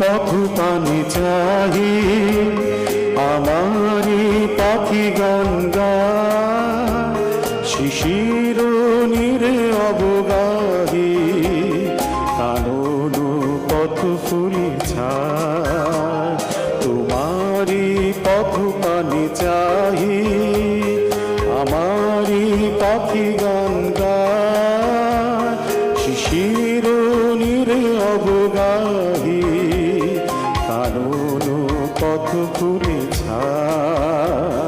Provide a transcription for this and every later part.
পথ পানি চাহি, আমারি পাখি গঙ্গা। শিশির নিরে অবগাহী, কানন পথ ফুলি তোমারি পথ পানি চাহি, আমারি পাখি গান গায় শিশির পথ ফুলি ছায়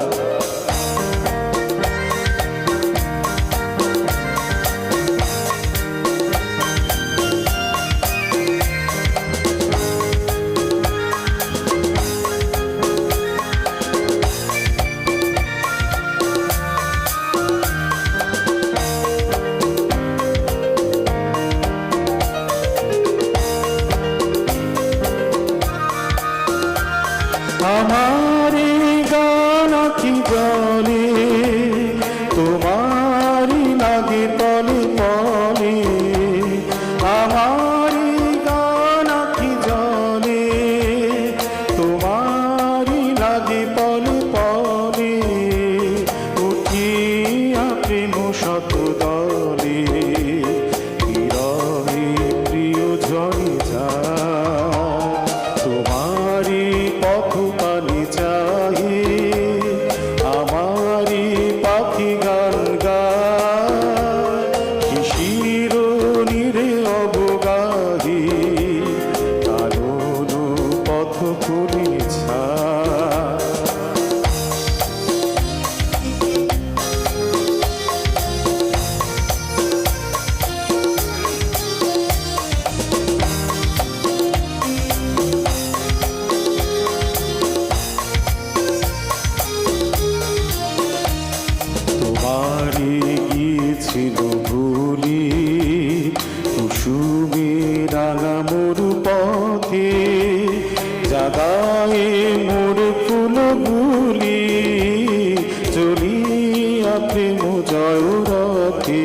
পথে জাগাই মোর ফুলগুলি চলিয়া প্রেম জয় রথে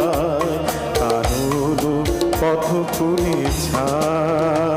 পথ ফুলে ছায়